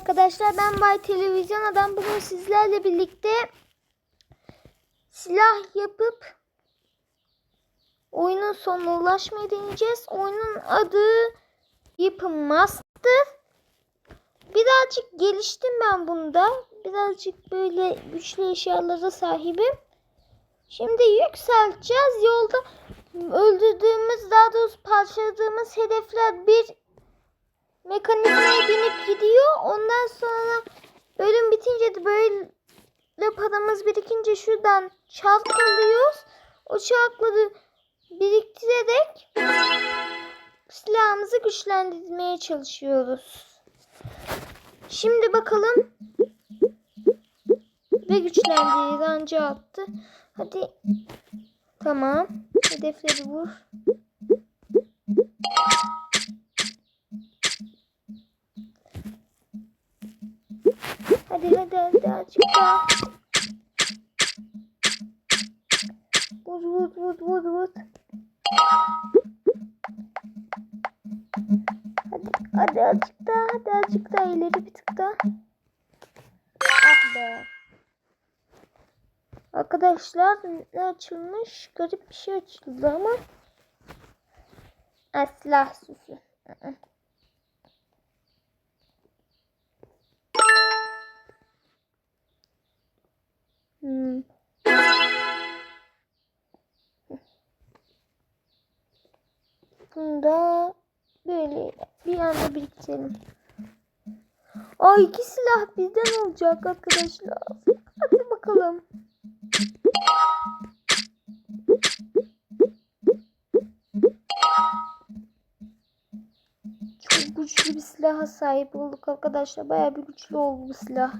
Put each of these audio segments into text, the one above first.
arkadaşlar ben Bay Televizyon Adam bugün sizlerle birlikte silah yapıp oyunun sonuna ulaşmaya deneyeceğiz. Oyunun adı Weapon Master. Birazcık geliştim ben bunda. Birazcık böyle güçlü eşyalara sahibim. Şimdi yükselteceğiz. Yolda öldürdüğümüz daha doğrusu parçaladığımız hedefler bir mekanizmaya binip gidiyor. Ondan sonra bölüm bitince de böyle paramız birikince şuradan çark. O çarkları biriktirerek silahımızı güçlendirmeye çalışıyoruz. Şimdi bakalım ve güçlendirdi. Anca attı. Hadi. Tamam. Hedefleri vur. Hadi hadi hadi azıcık daha. Vur vur vur vur vur. Hadi hadi azıcık daha hadi azıcık daha ileri bir tık daha. Ah be. Arkadaşlar ne açılmış? Garip bir şey açıldı ama. Ha, silah Bunu da böyle bir anda biriktirelim. Aa iki silah bizden olacak arkadaşlar. Hadi bakalım. Çok güçlü bir silaha sahip olduk arkadaşlar. Bayağı bir güçlü oldu bu silah.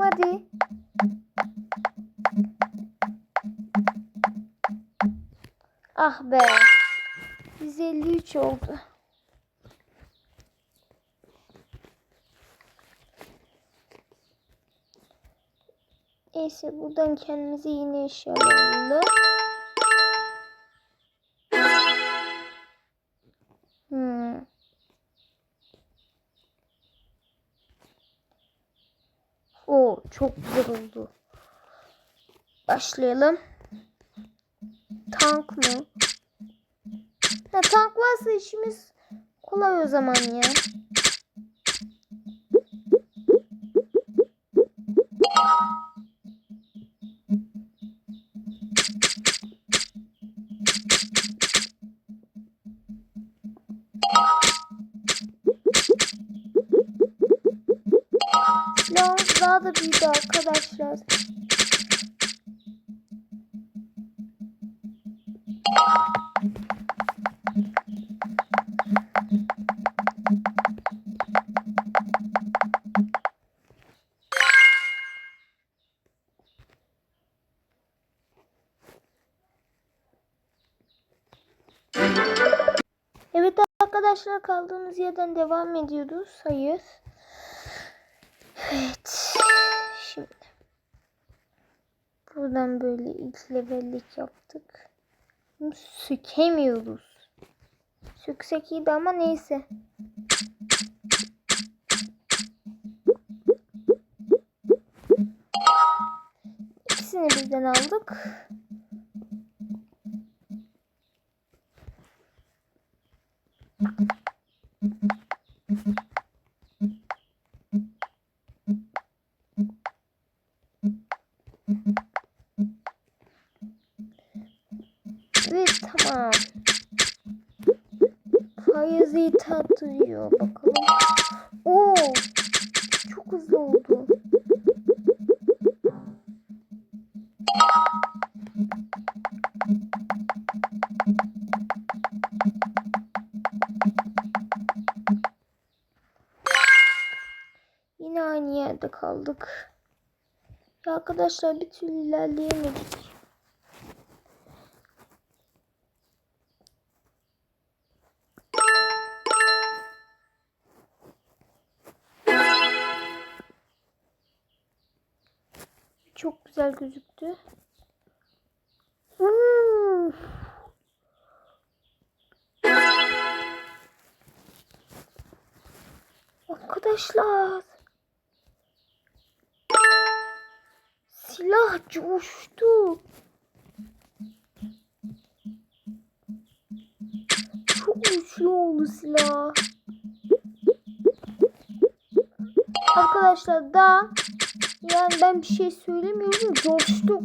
Bakalım hadi. Ah be. 153 oldu. Neyse buradan kendimize yine eşya alalım. Çok güzel oldu. Başlayalım. Tank mı? Ha, tank varsa işimiz kolay o zaman ya. Silahımız daha da büyüdü arkadaşlar. Evet arkadaşlar kaldığımız yerden devam ediyoruz. Hayır. Evet. Şimdi. Buradan böyle ilk levellik yaptık. Bunu sökemiyoruz. İyiydi ama neyse. İkisini birden aldık. Fayazi tatlıyor bakalım. Oo, çok hızlı oldu. Yine aynı yerde kaldık. Ya arkadaşlar bir türlü ilerleyemedik. Çok güzel gözüktü. Uf. Arkadaşlar. Silah coştu. Çok güçlü oldu silah. Arkadaşlar da yani ben bir şey söylemiyorum coştuk.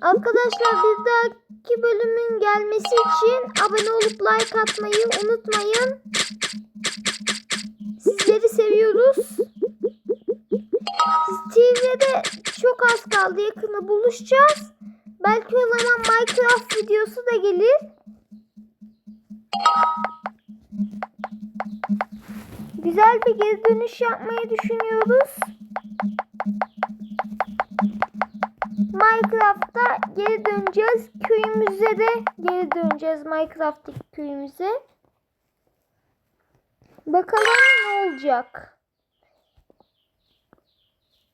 Arkadaşlar bir dahaki bölümün gelmesi için abone olup like atmayı unutmayın. Sizleri seviyoruz. TV'de çok az kaldı. Yakında buluşacağız. Belki o zaman Minecraft videosu da gelir. Güzel bir geri dönüş yapmayı düşünüyoruz. Minecraft'ta geri döneceğiz. Köyümüze de geri döneceğiz Minecraft'taki köyümüze. Bakalım ne olacak.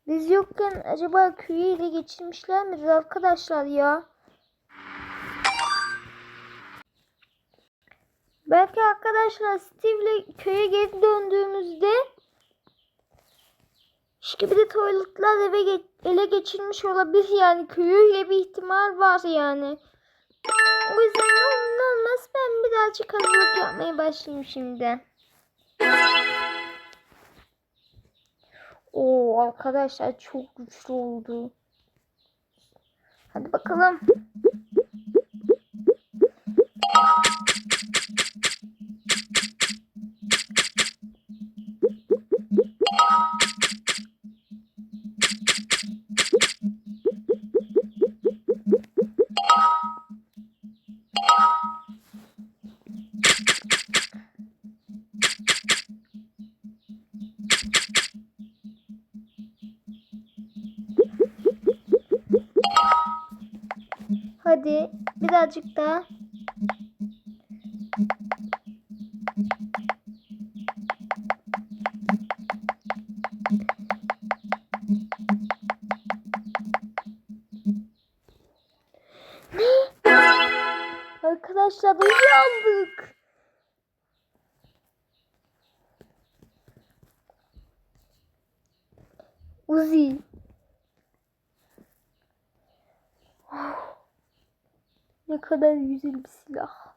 Biz yokken acaba köyü ele geçirmişler midir arkadaşlar ya? Belki arkadaşlar Steve'le köye geri döndüğümüzde işte bir de tuvaletler eve ele geçirmiş olabilir yani köyüyle bir ihtimal var yani. O yüzden ne olmaz ben birazcık hazırlık yapmaya başlayayım şimdi. Oo arkadaşlar çok güçlü oldu. Hadi bakalım. Hadi birazcık daha. Ne? Arkadaşlar uyandık. Uzi. Ne kadar güzel bir silah.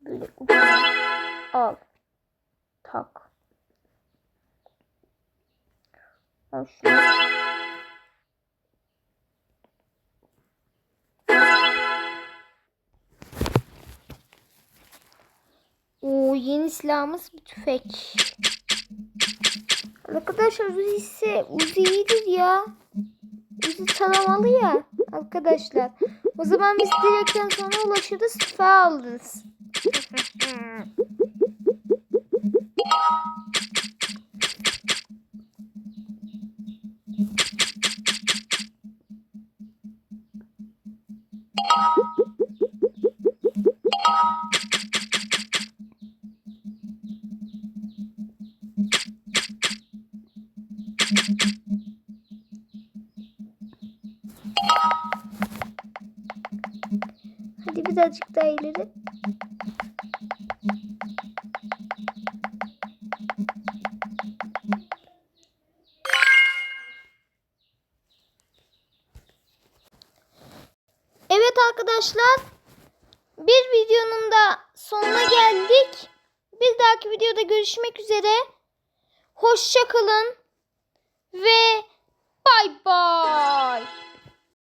Böyle al. Tak. Al şunu. Oo yeni silahımız bir tüfek. Arkadaşlar Uzi ise Uzi iyidir ya. Uzi taramalı ya arkadaşlar. O zaman biz direkten sonra ulaşırız tüfeği alırız. birazcık daha ileri. Evet arkadaşlar. Bir videonun da sonuna geldik. Bir dahaki videoda görüşmek üzere. Hoşça kalın ve bay bay.